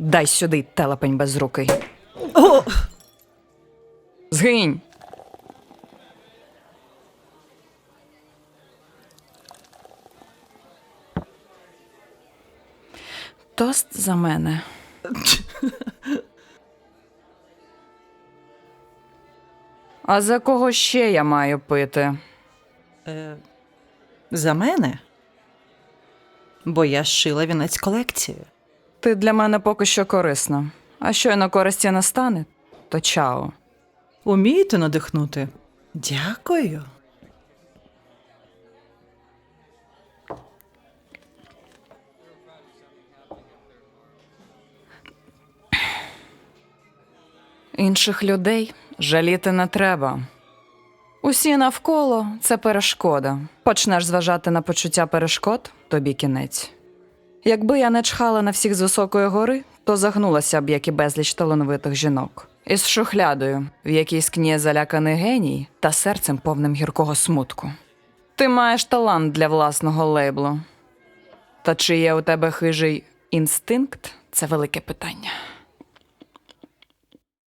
Дай сюди, телепень безрукий. О, Згинь. Тост за мене. А за кого ще я маю пити? е, за мене? Бо я шила вінець колекції. Ти для мене поки що корисна. А щойно користі не стане, то чао. Умієте надихнути? Дякую. Інших людей жаліти не треба. Усі навколо це перешкода. Почнеш зважати на почуття перешкод, тобі кінець. Якби я не чхала на всіх з високої гори, то загнулася б, як і безліч талановитих жінок. Із шухлядою, в якій скніє заляканий геній та серцем повним гіркого смутку. Ти маєш талант для власного лейблу. Та чи є у тебе хижий інстинкт це велике питання.